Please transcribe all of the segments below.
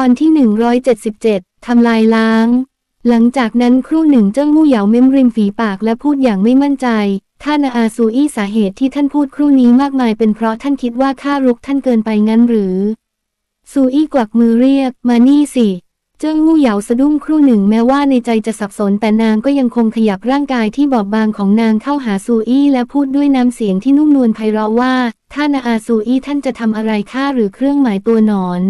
ตอนที่ 177 ทำลายล้าง หลังจากนั้นครู่หนึ่งเจ้ามู่เหยาเม้มริมฝีปากและพูดอย่างไม่มั่นใจ ท่านอาซูอี้สาเหตุที่ท่านพูดครู่นี้มากมายเป็นเพราะท่านคิดว่าข้ารุกท่านเกินไปงั้นหรือ ซูอี้กวักมือเรียก มานี่สิ เจิ้งมู่เหยาสะดุ้งครู่หนึ่งแม้ว่าในใจจะสับสนแต่นางก็ยังคงขยับร่างกายที่บอบบางของนางเข้าหาซูอี้และพูดด้วยน้ำเสียงที่นุ่มนวลไพเราะว่า ท่านอาซูอี้ท่านจะทำอะไรข้าหรือเครื่องหมายตัวหนอน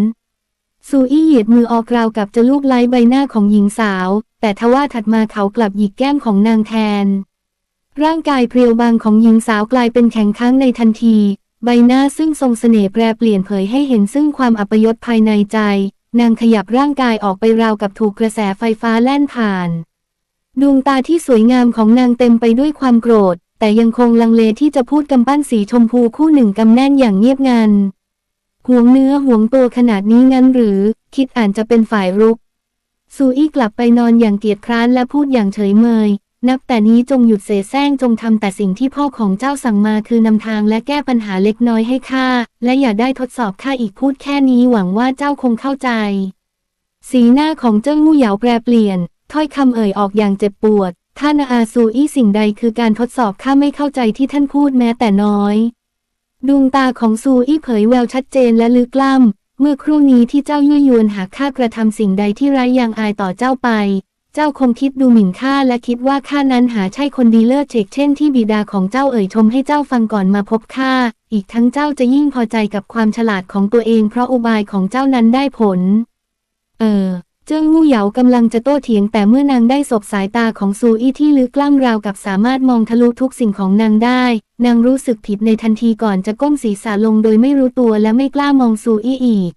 ซูอี้เหยียดมือออกราวกับจะลูบไล้ใบหน้าของหญิงสาว แต่ทว่าถัดมาเขากลับหยิกแก้มของนางแทน ร่างกายเพรียวบางของหญิงสาวกลายเป็นแข็งค้างในทันที ใบหน้าซึ่งทรงเสน่ห์แปรเปลี่ยนเผยให้เห็นซึ่งความอัปยศภายในใจ นางขยับร่างกายออกไปราวกับถูกกระแสไฟฟ้าแล่นผ่าน ดวงตาที่สวยงามของนางเต็มไปด้วยความโกรธ แต่ยังคงลังเลที่จะพูดกำปั้นสีชมพูคู่หนึ่งกำแน่นอย่างเงียบงัน ห่วงเนื้อห่วงตัวขนาดนี้งั้นหรือ คิดอ่านจะเป็นฝ่ายรุก ซูอี้กลับไปนอนอย่างเกียจคร้านและพูดอย่างเฉยเมย นับแต่นี้จงหยุดเสแสร้งจงทำแต่สิ่งที่พ่อของเจ้าสั่งมาคือนำทางและแก้ปัญหาเล็กน้อยให้ข้า และอย่าได้ทดสอบข้าอีกพูดแค่นี้หวังว่าเจ้าคงเข้าใจ สีหน้าของเจิ้งมู่เหยาแปรเปลี่ยน ถ้อยคำเอ่ยออกอย่างเจ็บปวดท่านอาซูอี้สิ่งใดคือการทดสอบข้าไม่เข้าใจที่ท่านพูดแม้แต่น้อย ดวงตาของซูอี้เผยแววชัดเจนและลึกล้ำ เมื่อครู่นี้ที่เจ้ายั่วยวนหากข้ากระทำสิ่งใดที่ร้ายางอายต่อเจ้าไป เจ้าคงคิดดูหมิ่นข้าและคิดว่าข้านั้นหาใช่คนดีเลิศเฉกเช่นที่บิดาของเจ้าเอ่ยชมให้เจ้าฟังก่อนมาพบข้า อีกทั้งเจ้าจะยิ่งพอใจกับความฉลาดของตัวเองเพราะอุบายของเจ้านั้นได้ผล เออ เจิ้งมู่เหยากำลังจะโต้เถียงแต่เมื่อนางได้สบสายตาของซูอี้ที่ลึกกล้ำราวกับสามารถมองทะลุทุกสิ่งของนางได้ นางรู้สึกผิดในทันทีก่อนจะก้มศีรษะลงโดยไม่รู้ตัวและไม่กล้ามองซูอี้อีก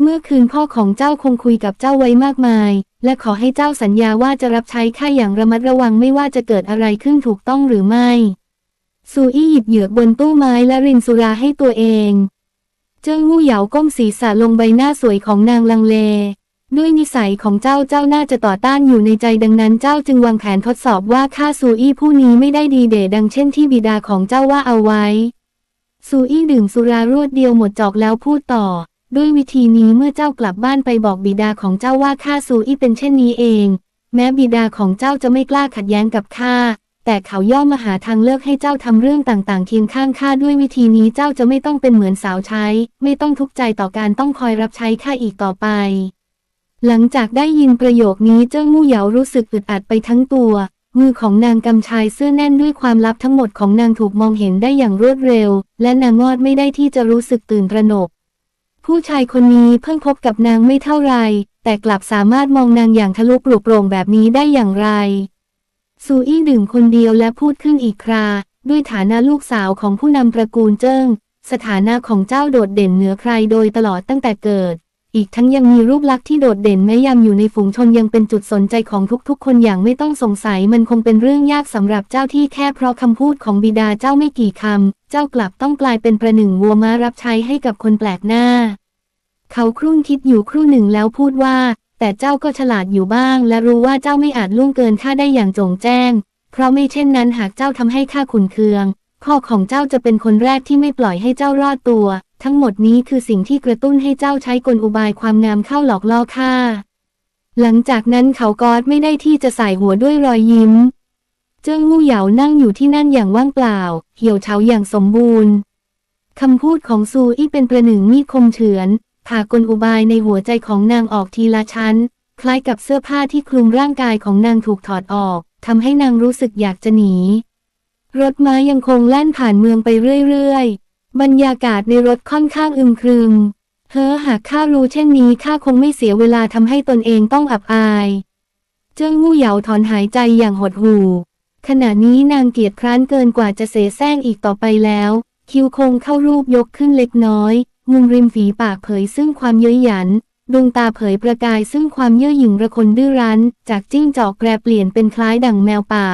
เมื่อคืนพ่อของเจ้าคงคุยกับเจ้าไว้มากมาย และขอให้เจ้าสัญญาว่าจะรับใช้ข้าอย่างระมัดระวังไม่ว่าจะเกิดอะไรขึ้นถูกต้องหรือไม่ ซูอี้หยิบเหยือกบนตู้ไม้และรินสุราให้ตัวเอง เจิ้งมู่เหยาก้มศีรษะลงใบหน้าสวยของนางลังเล ด้วยนิสัยของเจ้าเจ้าน่าจะต่อต้านอยู่ในใจดังนั้นเจ้าจึงวางแผนทดสอบว่าข้าซูอี้ผู้นี้ไม่ได้ดีเด่ดังเช่นที่บิดาของเจ้าว่าเอาไว้ ซูอี้ดื่มสุรารวดเดียวหมดจอกแล้วพูดต่อ ด้วยวิธีนี้เมื่อเจ้ากลับบ้านไปบอกบิดาของเจ้าว่าข้าซูอี้เป็นเช่นนี้เอง แม้บิดาของเจ้าจะไม่กล้าขัดแย้งกับข้าแต่เขาย่อมมาหาทางเลือกให้เจ้าทำเรื่องต่างๆเคียงข้างข้าด้วยวิธีนี้เจ้าจะไม่ต้องเป็นเหมือนสาวใช้ ไม่ต้องทุกข์ใจต่อการต้องคอยรับใช้ข้าอีกต่อไป หลังจากได้ยินประโยคนี้เจ้ามู่เหยารู้สึกอึดอัดไปทั้งตัว มือของนางกำชายเสื้อแน่นด้วยความลับทั้งหมดของนางถูกมองเห็นได้อย่างรวดเร็ว และนางงอดไม่ได้ที่จะรู้สึกตื่นตระหนก ผู้ชายคนนี้เพิ่งพบกับนางไม่เท่าไร แต่กลับสามารถมองนางอย่างทะลุปลุกโปร่งแบบนี้ได้อย่างไร ซูอี้ดื่มคนเดียวและพูดขึ้นอีกครา ด้วยฐานะลูกสาวของผู้นำตระกูลเจิ้ง สถานะของเจ้าโดดเด่นเหนือใครโดยตลอดตั้งแต่เกิด อีกทั้งยังมีรูปลักษณ์ที่โดดเด่นแม้ยามอยู่ในฝูงชนยังเป็นจุดสนใจของทุกๆ คนอย่างไม่ต้องสงสัยมันคงเป็นเรื่องยากสำหรับเจ้าที่แค่เพราะคำพูดของบิดาเจ้าไม่กี่คำ เจ้ากลับต้องกลายเป็นประหนึ่งวัวม้ารับใช้ให้กับคนแปลกหน้า เขาครุ่นคิดอยู่ครู่หนึ่งแล้วพูดว่า แต่เจ้าก็ฉลาดอยู่บ้าง และรู้ว่าเจ้าไม่อาจล่วงเกินข้าได้อย่างจงแจ้ง เพราะไม่เช่นนั้นหากเจ้าทำให้ข้าขุนเคืองพ่อของเจ้าจะเป็นคนแรกที่ไม่ปล่อยให้เจ้ารอดตัว ทั้งหมดนี้คือสิ่งที่กระตุ้นให้เจ้าใช้กลอุบายความงามเข้าหลอกล่อข้า หลังจากนั้นเขากอดไม่ได้ที่จะใส่หัวด้วยรอยยิ้ม เจิ้งมู่เหยานั่งอยู่ที่นั่นอย่างว่างเปล่า เหี่ยวเฉาอย่างสมบูรณ์ คำพูดของซูอี้เป็นประหนึ่งมีดคมเฉือน ผ่ากลอุบายในหัวใจของนางออกทีละชั้น คล้ายกับเสื้อผ้าที่คลุมร่างกายของนางถูกถอดออกทำให้นางรู้สึกอยากจะหนี รถม้ายังคงแล่นผ่านเมืองไปเรื่อยๆ บรรยากาศในรถค่อนข้างอึมครึม เฮ้อหากข้ารู้เช่นนี้ข้าคงไม่เสียเวลาทำให้ตนเองต้องอับอาย เจิ้งมู่เหยาถอนหายใจอย่างหดหู่ ขณะนี้นางเกียจคร้านเกินกว่าจะเสแสร้งอีกต่อไปแล้ว คิ้วคงเข้ารูปยกขึ้นเล็กน้อย มุมริมฝีปากเผยซึ่งความเย้ยหยัน ดวงตาเผยประกายซึ่งความเย่อหยิ่งระคนดื้อรั้น จากจิ้งจอกแปรเปลี่ยนเป็นคล้ายดั่งแมวป่า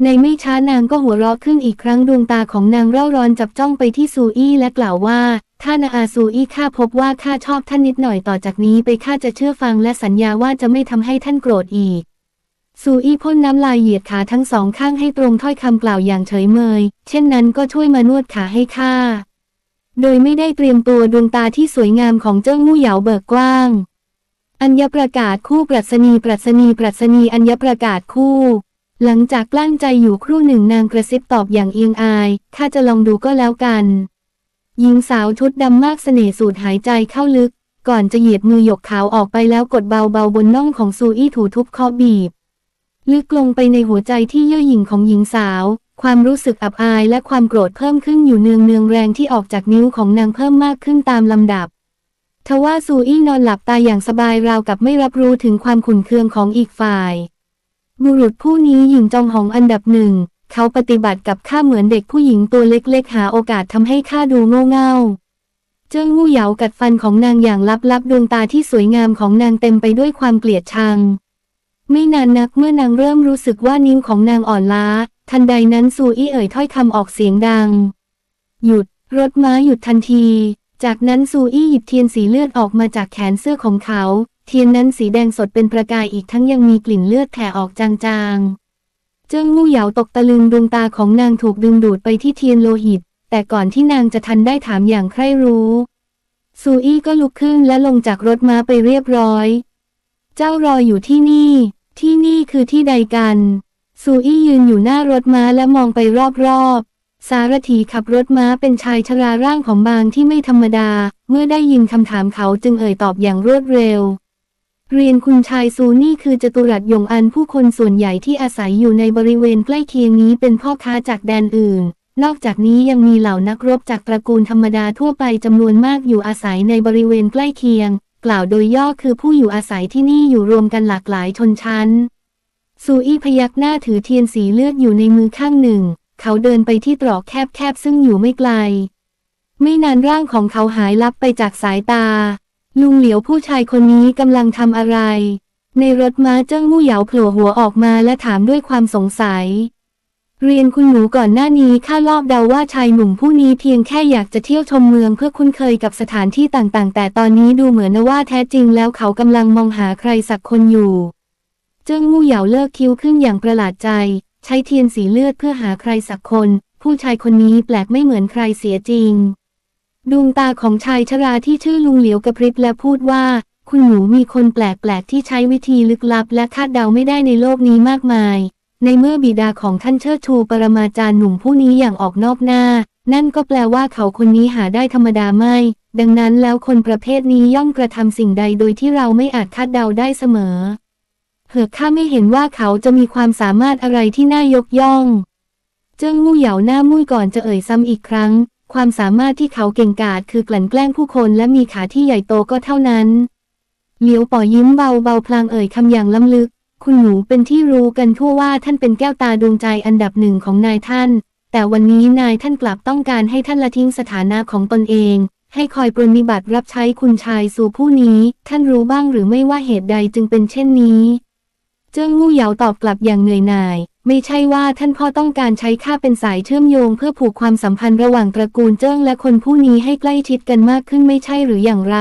ในไม่ช้านางก็หัวเราะขึ้นอีกครั้งดวงตาของนางเร่าร้อนจับจ้องไปที่ซูอี้และกล่าวว่าท่านอาซูอี้ข้าพบว่าข้าชอบท่านนิดหน่อยต่อจากนี้ไปข้าจะเชื่อฟังและสัญญาว่าจะไม่ทำให้ท่านโกรธอีก ซูอี้พ่นน้ำลายเหยียดขาทั้งสองข้างให้ตรงถ้อยคำกล่าวอย่างเฉยเมย เช่นนั้นก็ช่วยมานวดขาให้ข้า โดยไม่ได้เตรียมตัวดวงตาที่สวยงามของเจ้างูเหยาเบิกกว้าง อัญญประกาศคู่ปรัชนีปรัชนีปรัชนีอัญญประกาศคู่ หลังจากกลั้นใจอยู่ครู่หนึ่งนางกระซิบตอบอย่างเอียงอาย ข้าจะลองดูก็แล้วกัน หญิงสาวชุดดำมากเสน่ห์สูดหายใจเข้าลึก ก่อนจะเหยียดมือหยกขาวออกไปแล้วกดเบาๆบนน่องของซูอี้ถูทุบคอบีบ ลึกลงไปในหัวใจที่เย่อหยิ่งของหญิงสาว ความรู้สึกอับอายและความโกรธเพิ่มขึ้นอยู่เนืองเนืองๆแรงที่ออกจากนิ้วของนางเพิ่มมากขึ้นตามลำดับทว่าซูอี้นอนหลับตาอย่างสบายราวกับไม่รับรู้ถึงความขุ่นเคืองของอีกฝ่าย บุรุษผู้นี้หญิงจองหองอันดับหนึ่ง เขาปฏิบัติกับข้าเหมือนเด็กผู้หญิงตัวเล็กๆ หาโอกาสทำให้ข้าดูโง่เง่า เจ้างูเหยากัดฟันของนางอย่างลับๆ ดวงตาที่สวยงามของนางเต็มไปด้วยความเกลียดชัง ไม่นานนักเมื่อนางเริ่มรู้สึกว่านิ้วของนางอ่อนล้า ทันใดนั้นซูอี้เอ่ยถ้อยคำออกเสียงดัง หยุด รถม้าหยุดทันที จากนั้นซูอี้หยิบเทียนสีเลือดออกมาจากแขนเสื้อของเขา ทียนนั้นสีแดงสดเป็นประกายอีกทั้งยังมีกลิ่นเลือดแผ่ออกจางๆ เจ้างูเหยาตกตะลึงดวงตาของนางถูกดึงดูดไปที่เทียนโลหิต แต่ก่อนที่นางจะทันได้ถามอย่างใคร่รู้ซูอี้ก็ลุกขึ้นและลงจากรถม้าไปเรียบร้อย เจ้ารออยู่ที่นี่ ที่นี่คือที่ใดกันซูอี้ยืนอยู่หน้ารถม้าและมองไปรอบๆ สารถีขับรถม้าเป็นชายชราร่างของบางที่ไม่ธรรมดา เมื่อได้ยินคำถามเขาจึงเอ่ยตอบอย่างรวดเร็ว เรียนคุณชายซูนี่คือจตุรัสยงอันผู้คนส่วนใหญ่ที่อาศัยอยู่ในบริเวณใกล้เคียงนี้เป็นพ่อค้าจากแดนอื่น นอกจากนี้ยังมีเหล่านักรบจากตระกูลธรรมดาทั่วไปจำนวนมากอยู่อาศัยในบริเวณใกล้เคียง กล่าวโดยย่อคือผู้อยู่อาศัยที่นี่อยู่รวมกันหลากหลายชนชั้น ซูอี้พยักหน้าถือเทียนสีเลือดอยู่ในมือข้างหนึ่ง เขาเดินไปที่ตรอกแคบๆซึ่งอยู่ไม่ไกล ไม่นานร่างของเขาหายลับไปจากสายตา ลุงเหลียวผู้ชายคนนี้กำลังทำอะไร ในรถม้าเจิ้งมู่เหยาโผล่หัวออกมาและถามด้วยความสงสัย เรียนคุณหนูก่อนหน้านี้ข้าลอบเดาว่าชายหนุ่มผู้นี้เพียงแค่อยากจะเที่ยวชมเมืองเพื่อคุ้นเคยกับสถานที่ต่างๆ แต่ตอนนี้ดูเหมือนว่าแท้จริงแล้วเขากำลังมองหาใครสักคนอยู่ เจิ้งมู่เหยาเลิกคิ้วขึ้นอย่างประหลาดใจ ใช้เทียนสีเลือดเพื่อหาใครสักคน ผู้ชายคนนี้แปลกไม่เหมือนใครเสียจริง ดวงตาของชายชราที่ชื่อลุงเหลียวกระพริบและพูดว่า คุณหนูมีคนแปลกๆที่ใช้วิธีลึกลับและคาดเดาไม่ได้ในโลกนี้มากมาย ในเมื่อบิดาของท่านเชิดชูปรมาจารย์หนุ่มผู้นี้อย่างออกนอกหน้า นั่นก็แปลว่าเขาคนนี้หาได้ธรรมดาไม่ ดังนั้นแล้วคนประเภทนี้ย่อมกระทำสิ่งใดโดยที่เราไม่อาจคาดเดาได้เสมอ เหือข้าไม่เห็นว่าเขาจะมีความสามารถอะไรที่น่ายกย่อง เจิ้งมู่เหยาหน้ามุ้ยก่อนจะเอ่ยซ้ำอีกครั้ง ความสามารถที่เขาเก่งกาจคือกลั่นแกล้งผู้คนและมีขาที่ใหญ่โตก็เท่านั้น เหลียวป่อยิ้มเบาเบาๆพลางเอ่ยคำอย่างล้ำลึก คุณหนูเป็นที่รู้กันทั่วว่าท่านเป็นแก้วตาดวงใจอันดับหนึ่งของนายท่าน แต่วันนี้นายท่านกลับต้องการให้ท่านละทิ้งสถานะของตนเอง ให้คอยปรนนิบัติรับใช้คุณชายสู่ผู้นี้ ท่านรู้บ้างหรือไม่ว่าเหตุใดจึงเป็นเช่นนี้ เจิ้งมู่เหยาตอบกลับอย่างเหนื่อยหน่าย ไม่ใช่ว่าท่านพ่อต้องการใช้ข้าเป็นสายเชื่อมโยงเพื่อผูกความสัมพันธ์ระหว่างตระกูลเจิ้งและคนผู้นี้ให้ใกล้ชิดกันมากขึ้นไม่ใช่หรืออย่างไร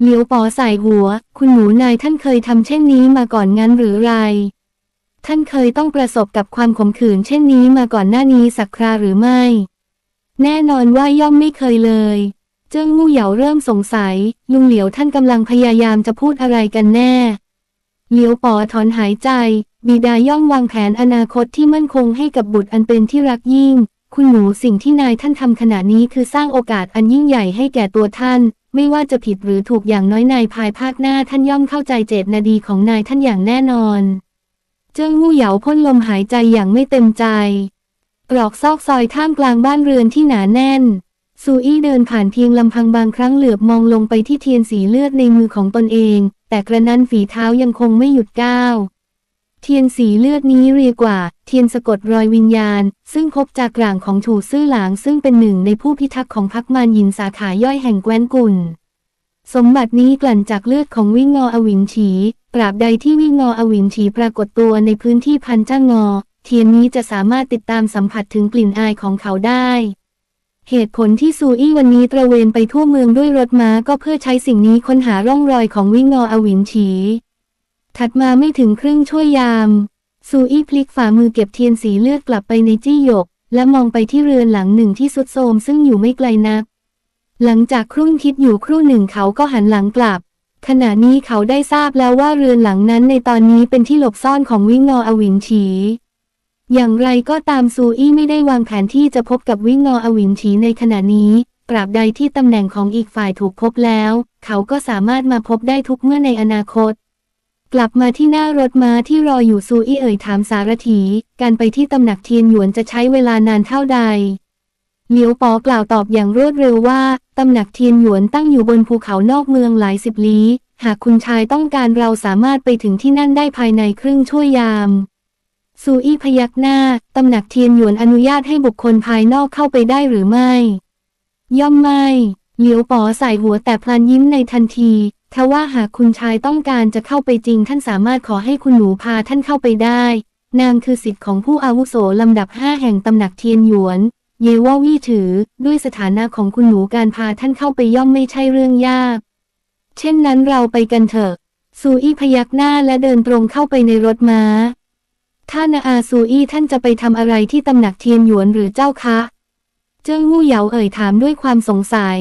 เหลียวปอใส่หัว คุณหนูนายท่านเคยทำเช่นนี้มาก่อนงั้นหรือไร ท่านเคยต้องประสบกับความขมขื่นเช่นนี้มาก่อนหน้านี้สักคราหรือไม่ แน่นอนว่าย่อมไม่เคยเลย เจิ้งมู่เหยาเริ่มสงสัย ลุงเหลียวท่านกำลังพยายามจะพูดอะไรกันแน่ เหลียวปอถอนหายใจ บิดาย่อมวางแผนอนาคตที่มั่นคงให้กับบุตรอันเป็นที่รักยิ่ง คุณหนูสิ่งที่นายท่านทำขณะนี้คือสร้างโอกาสอันยิ่งใหญ่ให้แก่ตัวท่าน ไม่ว่าจะผิดหรือถูกอย่างน้อยนายภายภาคหน้าท่านย่อมเข้าใจเจตนาดีของนายท่านอย่างแน่นอน เจิ้งมู่เหยาพ่นลมหายใจอย่างไม่เต็มใจตรอกซอกซอยท่ามกลางบ้านเรือนที่หนาแน่น ซูอี้เดินผ่านเพียงลำพังบางครั้งเหลือบมองลงไปที่เทียนสีเลือดในมือของตนเอง แต่กระนั้นฝีเท้ายังคงไม่หยุดก้าว เทียนสีเลือดนี้เรียกว่า เทียนสะกดรอยวิญญาณ ซึ่งพบจากกลางของถูซื่อหลางซึ่งเป็นหนึ่งในผู้พิทักษ์ของพักมารยินสาขาย่อยแห่งแกวนกุลสมบัตินี้กลั่นจากเลือดของวิ่งงออวิงฉีตราบใดที่วิ่งงออวิงฉีปรากฏตัวในพื้นที่พันจ้างงอ เทียนนี้จะสามารถติดตามสัมผัสถึงกลิ่นอายของเขาได้ เหตุผลที่ซูอี้วันนี้ตระเวนไปทั่วเมืองด้วยรถม้าก็เพื่อใช้สิ่งนี้ค้นหาร่องรอยของวิ่งงออวิงฉี ถัดมาไม่ถึงครึ่งชั่วยาม ซูอี้พลิกฝ่ามือเก็บเทียนสีเลือดกลับไปในจี้หยก และมองไปที่เรือนหลังหนึ่งที่สุดโทมซึ่งอยู่ไม่ไกลนัก หลังจากครุ่นคิดอยู่ครู่หนึ่งเขาก็หันหลังกลับ ขณะนี้เขาได้ทราบแล้วว่าเรือนหลังนั้นในตอนนี้เป็นที่หลบซ่อนของวิ่งงออวินฉีอย่างไรก็ตามซูอี้ไม่ได้วางแผนที่จะพบกับวิ่งงออวินฉีในขณะนี้ตราบใดที่ตำแหน่งของอีกฝ่ายถูกพบแล้ว เขาก็สามารถมาพบได้ทุกเมื่อในอนาคต กลับมาที่หน้ารถม้าที่รออยู่ซูอี้เอ่ยถามสารถี การไปที่ตำหนักเทียนหยวนจะใช้เวลานานเท่าใด เหลียวปอกล่าวตอบอย่างรวดเร็วว่า ตำหนักเทียนหยวนตั้งอยู่บนภูเขานอกเมืองหลายสิบลี้ หากคุณชายต้องการเราสามารถไปถึงที่นั่นได้ภายในครึ่งชั่วยาม ซูอี้พยักหน้า ตำหนักเทียนหยวนอนุญาตให้บุคคลภายนอกเข้าไปได้หรือไม่ ย่อมไม่ เหลียวป๋อใส่หัวแต่พลันยิ้มในทันที ทว่าหากคุณชายต้องการจะเข้าไปจริง ท่านสามารถขอให้คุณหนูพาท่านเข้าไปได้ นางคือสิทธิ์ของผู้อาวุโสลำดับห้าแห่งตำหนักเทียนหยวน เยว่าวี่ถือ ด้วยสถานะของคุณหนูการพาท่านเข้าไปย่อมไม่ใช่เรื่องยาก เช่นนั้นเราไปกันเถอะซูอี้พยักหน้าและเดินตรงเข้าไปในรถม้า ท่านอาซูอี้ท่านจะไปทำอะไรที่ตำหนักเทียนหยวนหรือเจ้าคะ เจิ้งมู่เหยาเอ่ยถามด้วยความสงสัย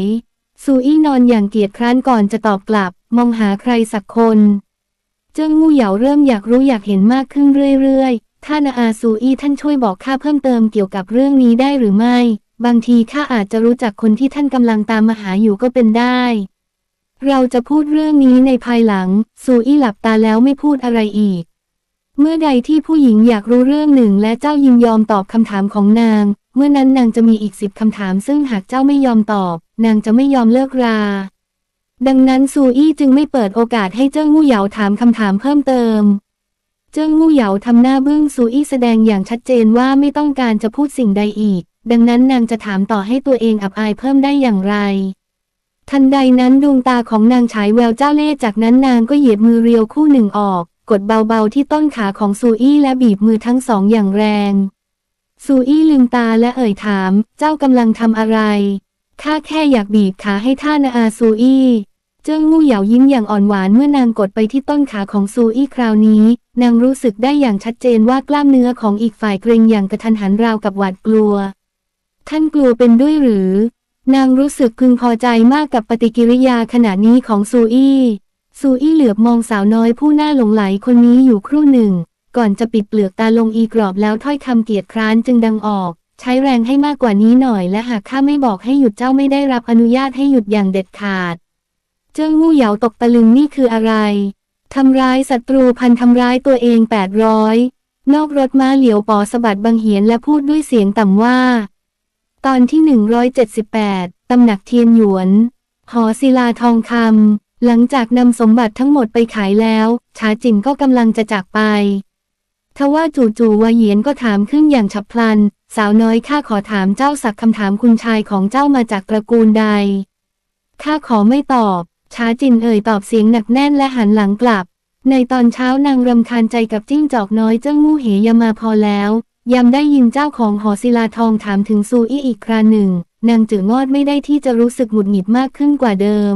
ซูอี้นอนอย่างเกียจคร้านก่อนจะตอบกลับ มองหาใครสักคน เจิ้งมู่เหยาเริ่มอยากรู้อยากเห็นมากขึ้นเรื่อยๆท่านอาซูอี้ท่านช่วยบอกข้าเพิ่มเติมเกี่ยวกับเรื่องนี้ได้หรือไม่ บางทีข้าอาจจะรู้จักคนที่ท่านกำลังตามมาหาอยู่ก็เป็นได้ เราจะพูดเรื่องนี้ในภายหลัง ซูอี้หลับตาแล้วไม่พูดอะไรอีก เมื่อใดที่ผู้หญิงอยากรู้เรื่องหนึ่งและเจ้ายินยอมตอบคำถามของนาง เมื่อนั้นนางจะมีอีกสิบคำถามซึ่งหากเจ้าไม่ยอมตอบ นางจะไม่ยอมเลิกรา ดังนั้นซูอี้จึงไม่เปิดโอกาสให้เจิ้งมู่เหยาถามคำถามเพิ่มเติม เจิ้งมู่เหยาทำหน้าบึ้งซูอี้แสดงอย่างชัดเจนว่าไม่ต้องการจะพูดสิ่งใดอีก ดังนั้นนางจะถามต่อให้ตัวเองอับอายเพิ่มได้อย่างไร ทันใดนั้นดวงตาของนางฉายแววเจ้าเล่ห์จากนั้นนางก็เหยียดมือเรียวคู่หนึ่งออก กดเบาๆที่ต้นขาของซูอี้และบีบมือทั้งสองอย่างแรงซูอี้ลืมตาและเอ่ยถาม เจ้ากำลังทำอะไร ข้าแค่อยากบีบขาให้ท่านอาซูอี้เจิ้งมู่เหยายิ้มอย่างอ่อนหวานเมื่อนางกดไปที่ต้นขาของซูอี้คราวนี้ นางรู้สึกได้อย่างชัดเจนว่ากล้ามเนื้อของอีกฝ่ายเกรงอย่างกระทันหันราวกับหวาดกลัว ท่านกลัวเป็นด้วยหรือ นางรู้สึกพึงพอใจมากกับปฏิกิริยาขณะนี้ของซูอี้ซูอี้เหลือบมองสาวน้อยผู้น่าหลงไหลคนนี้อยู่ครู่หนึ่ง ก่อนจะปิดเปลือกตาลงอีกรอบแล้วถ้อยคำเกียดคร้านจึงดังออก ใช้แรงให้มากกว่านี้หน่อย และหากข้าไม่บอกให้หยุดเจ้าไม่ได้รับอนุญาตให้หยุดอย่างเด็ดขาด เจิ้งมู่เหยาตกตะลึงนี่คืออะไร ทำร้ายศัตรูพันทำร้ายตัวเองแปดร้อยนอกรถม้าเหลียวปอสะบัดบังเหียนและพูดด้วยเสียงต่ำว่า ตอนที่ 178 ตำหนักเทียนหยวน หอศิลาทองคำหลังจากนำสมบัติทั้งหมดไปขายแล้วชาจินก็กำลังจะจากไปทว่าจู่ๆวาเหยียนก็ถามขึ้นอย่างฉับพลัน สาวน้อยข้าขอถามเจ้าสักคำถามคุณชายของเจ้ามาจากตระกูลใด ข้าขอไม่ตอบ ช้าจินเอ่ยตอบเสียงหนักแน่นและหันหลังกลับ ในตอนเช้านางรำคาญใจกับจิ้งจอกน้อยเจ้างูเหยามาพอแล้ว ยามได้ยินเจ้าของหอศิลาทองถามถึงซูอี้อีกคราหนึ่ง นางจืองอดไม่ได้ที่จะรู้สึกหงุดหงิดมากขึ้นกว่าเดิม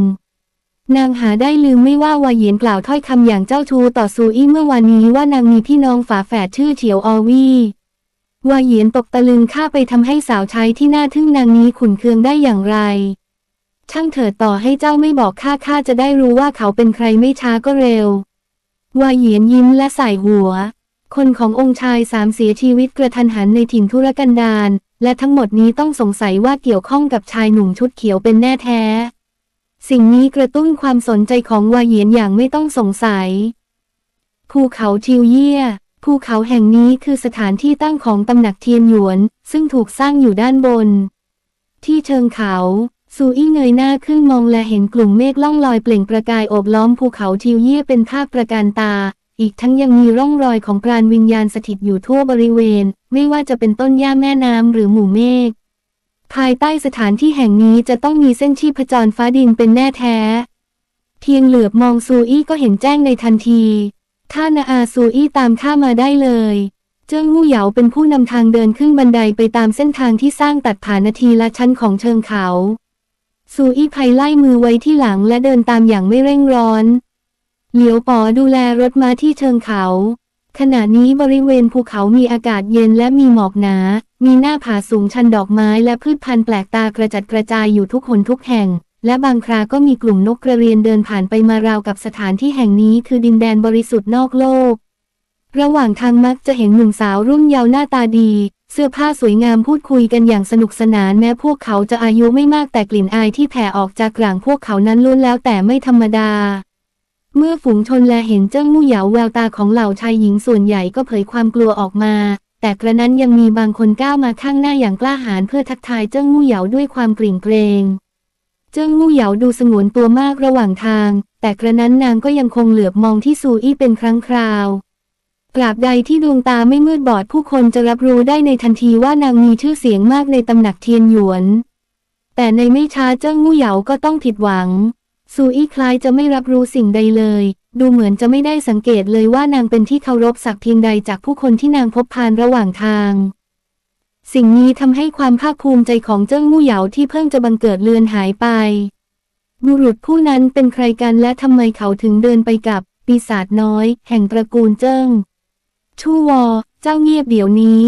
นางหาได้ลืมไม่ว่าวายเยียนกล่าวถ้อยคำอย่างเจ้าชูต่อซูอี้เมื่อวานนี้ว่านางมีพี่น้องฝาแฝดชื่อเฉียวออวี วาเหยียนตกตะลึงข้าไปทำให้สาวใช้ที่น่าทึ่งนางนี้ขุนเคืองได้อย่างไร ช่างเถิดต่อให้เจ้าไม่บอกข้าข้าจะได้รู้ว่าเขาเป็นใครไม่ช้าก็เร็ววาเหยียนยิ้มและใส่หัว คนขององค์ชายสามเสียชีวิตกระทันหันในถิ่นธุรกันดารและทั้งหมดนี้ต้องสงสัยว่าเกี่ยวข้องกับชายหนุ่มชุดเขียวเป็นแน่แท้ สิ่งนี้กระตุ้นความสนใจของวาเหยียนอย่างไม่ต้องสงสัย ภูเขาทิวเยี่ย ภูเขาแห่งนี้คือสถานที่ตั้งของตำหนักเทียนหยวน ซึ่งถูกสร้างอยู่ด้านบน ที่เชิงเขาซูอี้เงยหน้าขึ้นมองและเห็นกลุ่มเมฆล่องลอยเปล่งประกายโอบล้อมภูเขาทิวเยี่ยเป็นภาพประการตา อีกทั้งยังมีร่องรอยของปราณวิญญาณสถิตอยู่ทั่วบริเวณ ไม่ว่าจะเป็นต้นหญ้าแม่น้ำหรือหมู่เมฆ ภายใต้สถานที่แห่งนี้จะต้องมีเส้นชีพจรฟ้าดินเป็นแน่แท้เพียงเหลือบมองซูอี้ก็เห็นแจ้งในทันที ถ้านาอาซูอี้ตามข้ามาได้เลย เจิ้งมู่เหยาเป็นผู้นำทางเดินขึ้นบันไดไปตามเส้นทางที่สร้างตัดผ่านนาทีละชั้นของเชิงเขา ซูอี้ไพไล่มือไว้ที่หลังและเดินตามอย่างไม่เร่งร้อน เหลียวป๋อดูแลรถม้าที่เชิงเขา ขณะนี้บริเวณภูเขามีอากาศเย็นและมีหมอกหนา มีหน้าผาสูงชันดอกไม้และพืชพันธุ์แปลกตากระจัดกระจายอยู่ทุกหนทุกแห่ง และบางคราก็มีกลุ่มนกกระเรียนเดินผ่านไปมาราวกับสถานที่แห่งนี้คือดินแดนบริสุทธิ์นอกโลก ระหว่างทางมักจะเห็นหนุ่มสาวรุ่นเยาว์หน้าตาดี เสื้อผ้าสวยงามพูดคุยกันอย่างสนุกสนานแม้พวกเขาจะอายุไม่มากแต่กลิ่นอายที่แผ่ออกจากกลางพวกเขานั้นล้วนแล้วแต่ไม่ธรรมดา เมื่อฝูงชนแลเห็นเจ้ามู่เหยาแววตาของเหล่าชายหญิงส่วนใหญ่ก็เผยความกลัวออกมา แต่กระนั้นยังมีบางคนก้าวมาข้างหน้าอย่างกล้าหาญเพื่อทักทายเจ้ามู่เหยาด้วยความกริ่งเกรง เจ้ามู่เหยาดูสงวนตัวมากระหว่างทาง แต่กระนั้นนางก็ยังคงเหลือบมองที่ซูอี้เป็นครั้งคราวตราบใดที่ดวงตาไม่มืดบอดผู้คนจะรับรู้ได้ในทันทีว่านางมีชื่อเสียงมากในตำหนักเทียนหยวน แต่ในไม่ช้าเจ้างูเหยาก็ต้องผิดหวัง ซูอี้คล้ายจะไม่รับรู้สิ่งใดเลย ดูเหมือนจะไม่ได้สังเกตเลยว่านางเป็นที่เคารพสักเพียงใดจากผู้คนที่นางพบผ่านระหว่างทาง สิ่งนี้ทำให้ความภาคภูมิใจของเจ้างูเหยาที่เพิ่งจะบังเกิดเลือนหายไป บุรุษผู้นั้นเป็นใครกันและทำไมเขาถึงเดินไปกับปีศาจน้อย แห่งตระกูลเจิ้ง ชู่วอ เจ้าเงียบเดี๋ยวนี้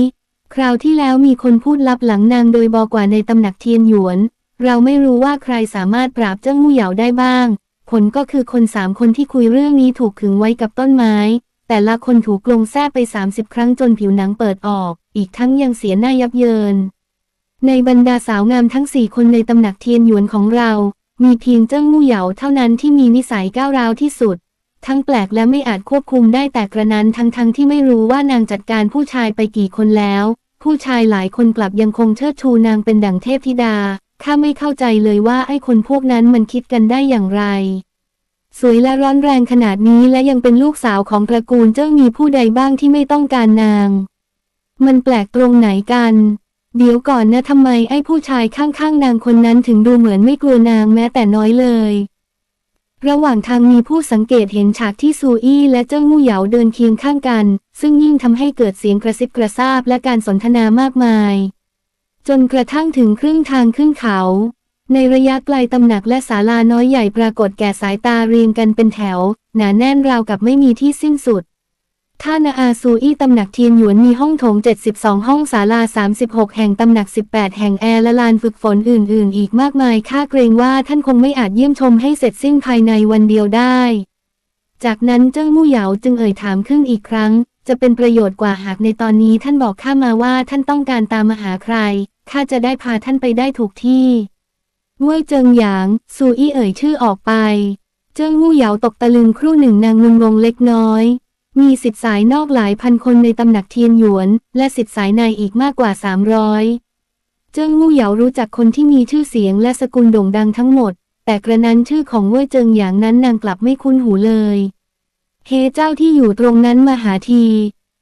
คราวที่แล้วมีคนพูดลับหลังนางโดยบอกว่าในตำหนักเทียนหยวน เราไม่รู้ว่าใครสามารถปราบเจ้างูเหยาได้บ้าง ผลก็คือคนสามคนที่คุยเรื่องนี้ถูกขึงไว้กับต้นไม้ แต่ละคนถูกลงแท้ไป 30 ครั้งจนผิวหนังเปิดออก อีกทั้งยังเสียหน้ายับเยิน ในบรรดาสาวงามทั้งสี่คนในตำหนักเทียนหยวนของเรา มีเพียงเจ้างูเหยาเท่านั้นที่มีนิสัยก้าวร้าวที่สุด ทั้งแปลกและไม่อาจควบคุมได้แต่กระนั้นทั้งทั้งที่ไม่รู้ว่านางจัดการผู้ชายไปกี่คนแล้ว ผู้ชายหลายคนกลับยังคงเชิดชูนางเป็นดั่งเทพธิดาข้าไม่เข้าใจเลยว่าไอ้คนพวกนั้นมันคิดกันได้อย่างไร สวยและร้อนแรงขนาดนี้และยังเป็นลูกสาวของตระกูลเจ้ามีผู้ใดบ้างที่ไม่ต้องการนาง มันแปลกตรงไหนกัน เดี๋ยวก่อนนะทำไมไอ้ผู้ชายข้างๆนางคนนั้นถึงดูเหมือนไม่กลัวนางแม้แต่น้อยเลย ระหว่างทางมีผู้สังเกตเห็นฉากที่ซูอี้และเจ้างูเหยาเดินเคียงข้างกัน ซึ่งยิ่งทำให้เกิดเสียงกระซิบกระซาบและการสนทนามากมาย จนกระทั่งถึงครึ่งทางขึ้นเขา ในระยะไกลตำหนักและศาลาน้อยใหญ่ปรากฏแก่สายตาเรียงกันเป็นแถว หนาแน่นราวกับไม่มีที่สิ้นสุดท่านาอาซูอี้ตำหนักเทียนหยวนมีห้องโถง 72 ห้องศาลา 36 แห่งตำหนัก 18 แห่งแอร์และลานฝึกฝนอื่น ๆ อีกมากมายข้าเกรงว่าท่านคงไม่อาจเยี่ยมชมให้เสร็จสิ้นภายในวันเดียวได้ จากนั้นเจิ้งมู่เหยาจึงเอ่ยถามขึ้นอีกครั้ง จะเป็นประโยชน์กว่าหากในตอนนี้ท่านบอกข้ามาว่าท่านต้องการตามมาหาใครข้าจะได้พาท่านไปได้ถูกที่ ว่ยเจิงหยาง ซูอี้เอ่ยชื่อออกไป เจิ้งมู่เหยาตกตะลึงครู่หนึ่งนางงุนงงเล็กน้อย มีสิทธิสายนอกหลายพันคนในตำหนักเทียนหยวน และสิทธิสายในอีกมากกว่า 300 เจิ้งมู่เหยารู้จักคนที่มีชื่อเสียงและสกุลโด่งดังทั้งหมด แต่กระนั้นชื่อของเว่ยเจิงหยางนั้นนางกลับไม่คุ้นหูเลย เฮเจ้าที่อยู่ตรงนั้นมาหาที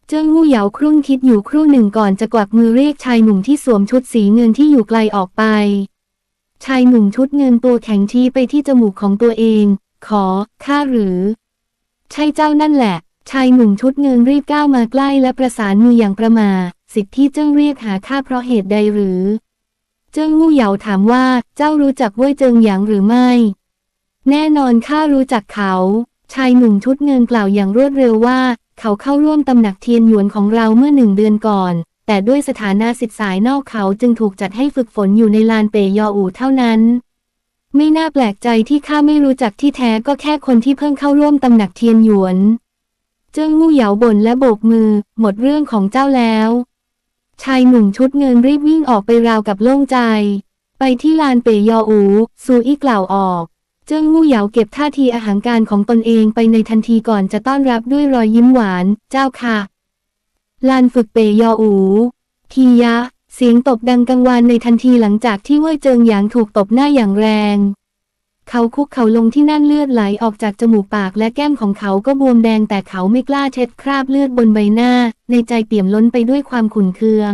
เจิ้งมู่เหยาครุ่นคิดอยู่ครู่หนึ่งก่อนจะกวักมือเรียกชายหนุ่มที่สวมชุดสีเงินที่อยู่ไกลออกไป ชายหนุ่มชุดเงินตัวแข็งชี้ไปที่จมูกของตัวเอง ขอ ข้าหรือ ใช่เจ้านั่นแหละ ชายหนุ่มชุดเงินรีบก้าวมาใกล้และประสานมืออย่างประมา สิทธิ์ที่เจิ้งเรียกหาข้าเพราะเหตุใดหรือ เจิ้งมู่เหยาถามว่า เจ้ารู้จักเว่ยเจิงหยางหรือไม่ แน่นอนข้ารู้จักเขา ชายหนุ่มชุดเงินกล่าวอย่างรวดเร็วว่า เขาเข้าร่วมตำหนักเทียนหยวนของเราเมื่อหนึ่งเดือนก่อน แต่ด้วยสถานะสิทธิสายนอกเขาจึงถูกจัดให้ฝึกฝนอยู่ในลานเปยออูเท่านั้น ไม่น่าแปลกใจที่ข้าไม่รู้จักที่แท้ก็แค่คนที่เพิ่งเข้าร่วมตำหนักเทียนหยวน เจิ้งมู่เหยาบ่นและโบกมือ หมดเรื่องของเจ้าแล้ว ชายหนุ่มชุดเงินรีบวิ่งออกไปราวกับโล่งใจ ไปที่ลานเปยออูซูอี้กล่าวออกเจิ้งมู่เหยาเก็บท่าทีอาหารการของตนเองไปในทันทีก่อนจะต้อนรับด้วยรอยยิ้มหวาน เจ้าค่ะ ลานฝึกเปยออู ทียะ เสียงตบดังกังวานในทันทีหลังจากที่เว่ยเจิงหยางถูกตบหน้าอย่างแรง เขาคุกเข่าลงที่นั่นเลือดไหลออกจากจมูกปากและแก้มของเขาก็บวมแดงแต่เขาไม่กล้าเช็ดคราบเลือดบนใบหน้า ในใจเปี่ยมล้นไปด้วยความขุ่นเคือง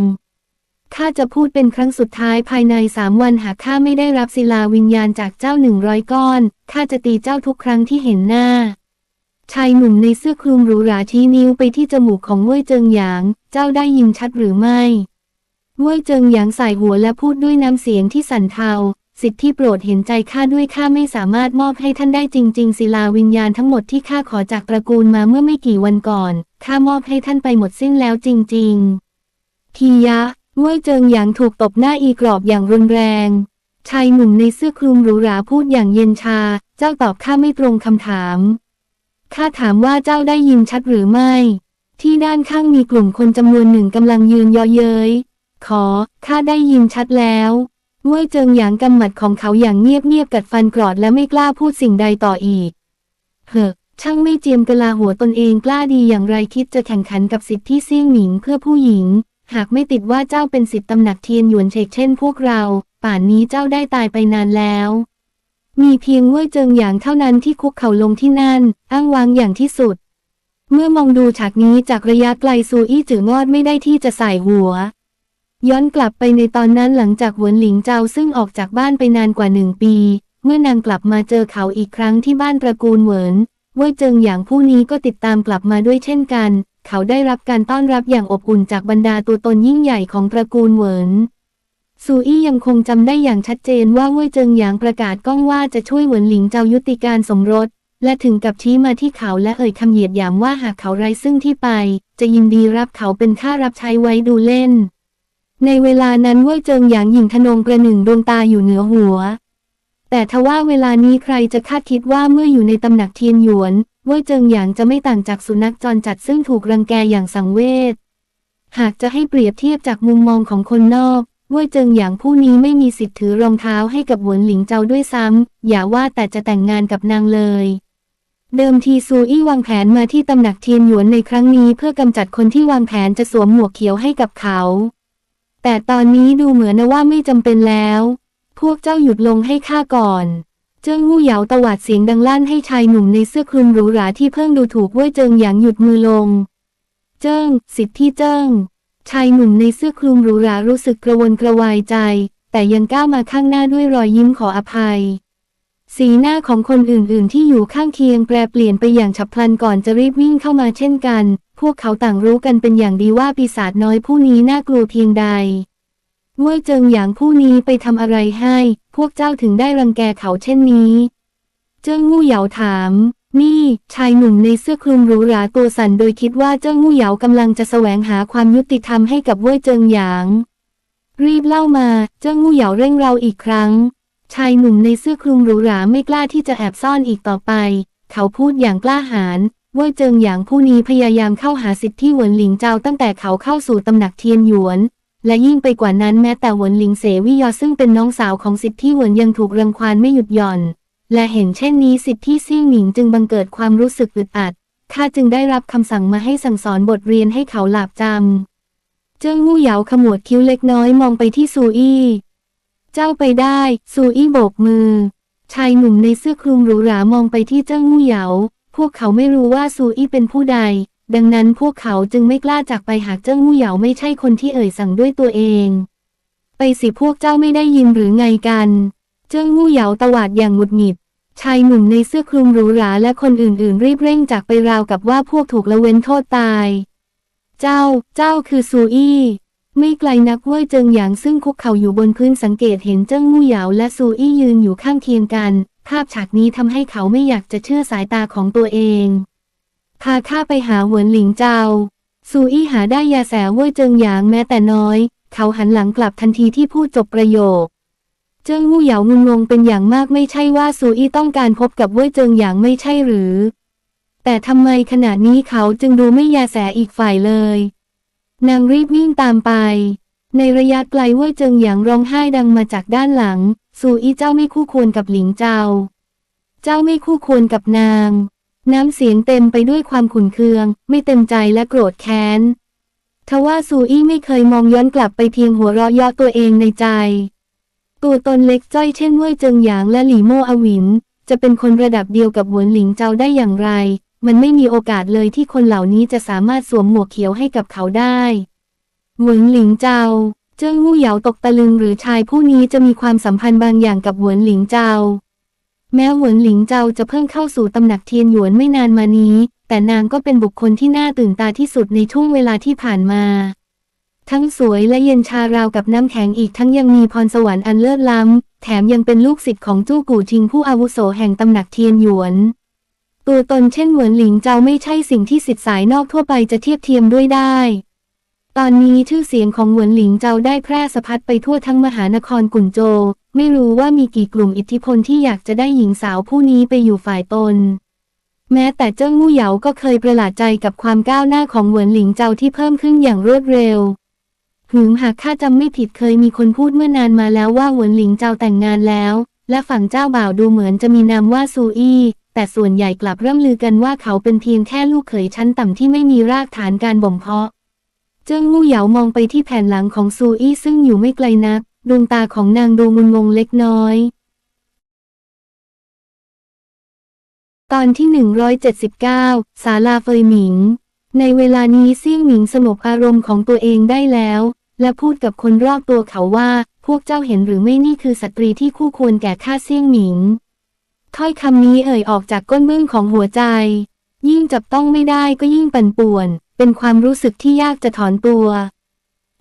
ข้าจะพูดเป็นครั้งสุดท้ายภายในสามวันหากข้าไม่ได้รับศิลาวิญญาณจากเจ้าหนึ่งร้อยก้อนข้าจะตีเจ้าทุกครั้งที่เห็นหน้า ชายหนุ่มในเสื้อคลุมหรูหราชี้นิ้วไปที่จมูกของเว่ยเจิงหยาง เจ้าได้ยินชัดหรือไม่เว่ยเจิงหยางใส่หัวและพูดด้วยน้ำเสียงที่สั่นเทา สิทธิที่โปรดเห็นใจข้าด้วยข้าไม่สามารถมอบให้ท่านได้จริง ๆ ศิลาวิญญาณทั้งหมดที่ข้าขอจากตระกูลมาเมื่อไม่กี่วันก่อนข้ามอบให้ท่านไปหมดสิ้นแล้วจริง ๆ ทียะเว่ยเจิงหยางถูกตบหน้าอีกรอบอย่างรุนแรง ชายหนุ่มในเสื้อคลุมหรูหราพูดอย่างเย็นชา เจ้าตอบข้าไม่ตรงคำถาม ข้าถามว่าเจ้าได้ยินชัดหรือไม่ ที่ด้านข้างมีกลุ่มคนจำนวนหนึ่งกำลังยืนยอเย้ย ขอ ข้าได้ยินชัดแล้วเว่ยเจิงหยางกำหมัดของเขาอย่างเงียบๆกัดฟันกรอดและไม่กล้าพูดสิ่งใดต่ออีก เฮ้อช่างไม่เจียมกะลาหัวตนเองกล้าดีอย่างไรคิดจะแข่งขันกับสิทธิ์ที่เซี่ยงหมิงเพื่อผู้หญิง หากไม่ติดว่าเจ้าเป็นสิทธิ์ตำหนักเทียนหยวนเชกเช่นพวกเรา ป่านนี้เจ้าได้ตายไปนานแล้ว มีเพียงเว่ยเจิงหยางเท่านั้นที่คุกเข่าลงที่นั่น อ้างวางอย่างที่สุด เมื่อมองดูฉากนี้จากระยะไกลซูอี้จืองอดไม่ได้ที่จะใส่หัว ย้อนกลับไปในตอนนั้นหลังจากหวนหลิงเจาซึ่งออกจากบ้านไปนานกว่าหนึ่งปี เมื่อนางกลับมาเจอเขาอีกครั้งที่บ้านตระกูลเหวินเว่ยเจิงอย่างผู้นี้ก็ติดตามกลับมาด้วยเช่นกัน เขาได้รับการต้อนรับอย่างอบอุ่นจากบรรดาตัวตนยิ่งใหญ่ของตระกูลเหวิน ซูอี้ยังคงจำได้อย่างชัดเจนว่าเว่ยเจิงหยางประกาศก้องว่าจะช่วยเหวินหลิงเจ้ายุติการสมรส และถึงกับชี้มาที่เขาและเอ่ยคำเหยียดหยามว่าหากเขาไร้ซึ่งที่ไป จะยินดีรับเขาเป็นข้ารับใช้ไว้ดูเล่น ในเวลานั้นเว่ยเจิงหยางหญิงทนงประหนึ่งดวงตาอยู่เหนือหัว แต่ทว่าเวลานี้ใครจะคาดคิดว่าเมื่ออยู่ในตำหนักเทียนหยวนเว่ยเจิงหยางจะไม่ต่างจากสุนัขจรจัดซึ่งถูกรังแกอย่างสังเวชหากจะให้เปรียบเทียบจากมุมมองของคนนอก ว่ยเจิงหยางผู้นี้ไม่มีสิทธิ์ถือรองเท้าให้กับหวนหลิงเจ้าด้วยซ้ำ อย่าว่าแต่จะแต่งงานกับนางเลย เดิมทีซูอี้วางแผนมาที่ตำหนักเทียนหยวนในครั้งนี้เพื่อกำจัดคนที่วางแผนจะสวมหมวกเขียวให้กับเขา แต่ตอนนี้ดูเหมือนนะว่าไม่จำเป็นแล้ว พวกเจ้าหยุดลงให้ข้าก่อน เจิ้งงู่เหยาตวาดเสียงดังลั่นให้ชายหนุ่มในเสื้อคลุมหรูหราที่เพิ่งดูถูกเว่ยเจิงหยางหยุดมือลง เจิ้งสิทธิเจิ้ง ชายหนุ่มในเสื้อคลุมหรูหรารู้สึกกระวนกระวายใจ แต่ยังก้าวมาข้างหน้าด้วยรอยยิ้มขออภัย สีหน้าของคนอื่นๆ ที่อยู่ข้างเคียงแปรเปลี่ยนไปอย่างฉับพลันก่อนจะรีบวิ่งเข้ามาเช่นกัน พวกเขาต่างรู้กันเป็นอย่างดีว่าปีศาจน้อยผู้นี้น่ากลัวเพียงใดเว่ยเจิงหยางผู้นี้ไปทำอะไรให้ พวกเจ้าถึงได้รังแกเขาเช่นนี้ เจิ้งงู่เหยาถาม นี่ ชายหนุ่มในเสื้อคลุมหรูหราตัวสั่นโดยคิดว่าเจิ้งงู่เหยากำลังจะแสวงหาความยุติธรรมให้กับเว่ยเจิงหยาง รีบเล่ามาเจิ้งงู่เหยาเร่งเราอีกครั้ง ชายหนุ่มในเสื้อคลุมหรูหราไม่กล้าที่จะแอบซ่อนอีกต่อไป เขาพูดอย่างกล้าหาญเว่ยเจิงหยางผู้นี้พยายามเข้าหาสิทธิ์ที่หวนหลิงเจ้าตั้งแต่เขาเข้าสู่ตำหนักเทียนหยวน และยิ่งไปกว่านั้นแม้แต่หวนหลิงเสวิยอซึ่งเป็นน้องสาวของสิทธิ์ที่หวนยังถูกรังควานไม่หยุดหย่อน และเห็นเช่นนี้สิทธิ์ที่ซิ่งหมิงจึงบังเกิดความรู้สึกอึดอัดข้าจึงได้รับคำสั่งมาให้สั่งสอนบทเรียนให้เขาหลาบจำ เจิ้งงู่เหยาขมวดคิ้วเล็กน้อยมองไปที่ซูอี้ เจ้าไปได้ ซูอี้โบกมือ ชายหนุ่มในเสื้อคลุมหรูหรามองไปที่เจิ้งงู่เหยา พวกเขาไม่รู้ว่าซูอี้เป็นผู้ใด ดังนั้นพวกเขาจึงไม่กล้าจากไปหากเจิ้งงู่เหยาไม่ใช่คนที่เอ่ยสั่งด้วยตัวเอง ไปสิพวกเจ้าไม่ได้ยินหรือไงกัน เจิ้งงู่เหยาตวาดอย่างหงุดหงิด ชายหนุ่มในเสื้อคลุมหรูหราและคนอื่นๆ รีบเร่งจากไปราวกับว่าพวกถูกละเว้นโทษตาย เจ้า เจ้าคือซูอี้ ไม่ไกลนักเว่ยเจิงหยางซึ่งคุกเข่าอยู่บนพื้นสังเกตเห็นเจิ้งมู่เหยาและซูอี้ยืนอยู่ข้างเคียงกัน ภาพฉากนี้ทำให้เขาไม่อยากจะเชื่อสายตาของตัวเอง พาข้าไปหาเหวินหลิงเจ้า ซูอี้หาได้ยาแสเว่ยเจิงหยางแม้แต่น้อย เขาหันหลังกลับทันทีที่พูดจบประโยค เจิ้งมู่เหยางุนงงเป็นอย่างมากไม่ใช่ว่าซูอี้ต้องการพบกับเว่ยเจิงหยางไม่ใช่หรือ แต่ทำไมขณะนี้เขาจึงดูไม่ยาแสอีกฝ่ายเลย นางรีบวิ่งตามไป ในระยะไกลเว่ยเจิงหยางร้องไห้ดังมาจากด้านหลัง ซูอี้เจ้าไม่คู่ควรกับหลิงเจ้า เจ้าไม่คู่ควรกับนาง น้ำเสียงเต็มไปด้วยความขุ่นเคือง ไม่เต็มใจและโกรธแค้นทว่าซูอี้ไม่เคยมองย้อนกลับไปเพียงหัวเราะเยาะตัวเองในใจ ตัวตนเล็กจ้อยเช่นเว่ยเจิงหยางและหลี่โมอวิน จะเป็นคนระดับเดียวกับหวนหลิงเจ้าได้อย่างไร มันไม่มีโอกาสเลยที่คนเหล่านี้จะสามารถสวมหมวกเขียวให้กับเขาได้หวนหลิงเจ้า เจิ้งงู่เหยาตกตะลึงหรือชายผู้นี้จะมีความสัมพันธ์บางอย่างกับหวนหลิงเจ้า แม้หวนหลิงเจ้าจะเพิ่งเข้าสู่ตำหนักเทียนหยวนไม่นานมานี้ แต่นางก็เป็นบุคคลที่น่าตื่นตาที่สุดในช่วงเวลาที่ผ่านมา ทั้งสวยและเย็นชาราวกับน้ำแข็งอีกทั้งยังมีพรสวรรค์อันเลิศล้ำ แถมยังเป็นลูกศิษย์ของจู้กู่จิงผู้อาวุโสแห่งตำหนักเทียนหยวน ตัวตนเช่นหวนหลิงเจ้าไม่ใช่สิ่งที่สิทธิสายนอกทั่วไปจะเทียบเทียมด้วยได้ตอนนี้ชื่อเสียงของหวนหลิงเจ้าได้แพร่สะพัดไปทั่วทั้งมหานครกุนโจ ไม่รู้ว่ามีกี่กลุ่มอิทธิพลที่อยากจะได้หญิงสาวผู้นี้ไปอยู่ฝ่ายตน แม้แต่เจิ้งมู่เหยาก็เคยประหลาดใจกับความก้าวหน้าของหวนหลิงเจ้าที่เพิ่มขึ้นอย่างรวดเร็ว หืมหากข้าจำไม่ผิดเคยมีคนพูดเมื่อนานมาแล้วว่าหวนหลิงเจ้าแต่งงานแล้ว และฝั่งเจ้าบ่าวดูเหมือนจะมีนามว่าซูอี้แต่ส่วนใหญ่กลับเร่ำลือกันว่าเขาเป็นเพียงแค่ลูกเขยชั้นต่ำที่ไม่มีรากฐานการบ่มเพาะ เจิ้งมู่เหยามองไปที่แผ่นหลังของซูอี้ซึ่งอยู่ไม่ไกลนัก ดวงตาของนางดูงุนงงเล็กน้อย ตอนที่ 179 ศาลาเฟยหมิง ในเวลานี้เซี่ยงหมิงสงบอารมณ์ของตัวเองได้แล้ว และพูดกับคนรอบตัวเขาว่า พวกเจ้าเห็นหรือไม่นี่คือสตรีที่คู่ควรแก่ข้าเซี่ยงหมิง ถ้อยคำนี้เอ่ยออกจากก้นบึ้งของหัวใจ ยิ่งจับต้องไม่ได้ก็ยิ่งปั่นป่วน เป็นความรู้สึกที่ยากจะถอนตัว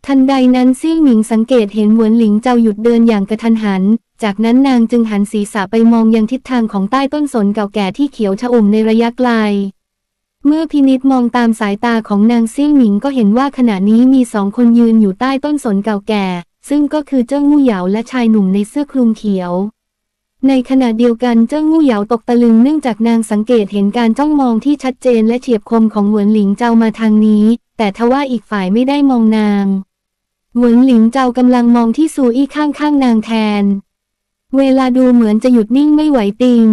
ทันใดนั้นเซี่ยงหมิงสังเกตเห็นหวนหลิงเจ้าหยุดเดินอย่างกระทันหัน จากนั้นนางจึงหันศีรษะไปมองยังทิศทางของใต้ต้นสนเก่าแก่ที่เขียวชอุ่มในระยะไกล เมื่อพินิษมองตามสายตาของนางซี่งหมิงก็เห็นว่าขณะนี้มีสองคนยืนอยู่ใต้ต้นสนเก่าแก่ ซึ่งก็คือเจิ้งมู่เหยาและชายหนุ่มในเสื้อคลุมเขียว ในขณะเดียวกันเจิ้งมู่เหยาตกตะลึงเนื่องจากนางสังเกตเห็นการจ้องมองที่ชัดเจนและเฉียบคมของหวนหลิงเจ้ามาทางนี้ แต่ทว่าอีกฝ่ายไม่ได้มองนาง หวนหลิงเจ้ากำลังมองที่ซูอี้ข้างๆนางแทน เวลาดูเหมือนจะหยุดนิ่งไม่ไหวติง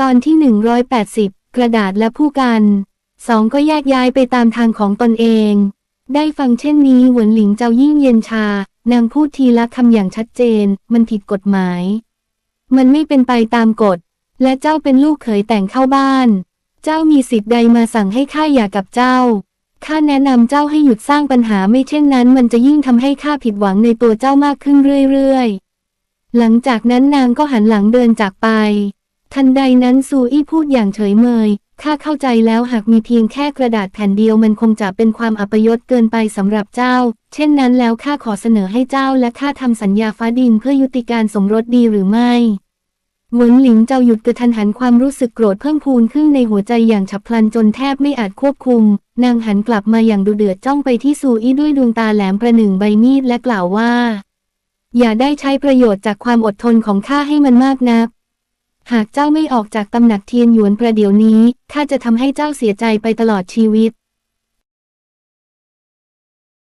ตอนที่ 180 กระดาษและผู้กัน สองก็แยกย้ายไปตามทางของตนเอง ได้ฟังเช่นนี้หวนหลิงเจ้ายิ่งเย็นชา นางพูดทีละคำอย่างชัดเจน มันผิดกฎหมาย มันไม่เป็นไปตามกฎ และเจ้าเป็นลูกเขยแต่งเข้าบ้าน เจ้ามีสิทธิ์ใดมาสั่งให้ข้าหย่ากับเจ้าข้าแนะนำเจ้าให้หยุดสร้างปัญหาไม่เช่นนั้น มันจะยิ่งทำให้ข้าผิดหวังในตัวเจ้ามากขึ้นเรื่อยๆ หลังจากนั้นนางก็หันหลังเดินจากไป ทันใดนั้นซูอี้พูดอย่างเฉยเมย ข้าเข้าใจแล้วหากมีเพียงแค่กระดาษแผ่นเดียวมันคงจะเป็นความอัปยศเกินไปสำหรับเจ้า เช่นนั้นแล้วข้าขอเสนอให้เจ้าและข้าทำสัญญาฟ้าดินเพื่อยุติการสมรสดีหรือไม่หวนหลิงเจ้าหยุดกระทันหันความรู้สึกโกรธเพิ่มพูนขึ้นในหัวใจอย่างฉับพลันจนแทบไม่อาจควบคุม นางหันกลับมาอย่างดุเดือดจ้องไปที่ซูอี้ด้วยดวงตาแหลมประหนึ่งใบมีดและกล่าวว่า อย่าได้ใช้ประโยชน์จากความอดทนของข้าให้มันมากนัก หากเจ้าไม่ออกจากตำหนักเทียนหยวนประเดี๋ยวนี้ข้าจะทำให้เจ้าเสียใจไปตลอดชีวิต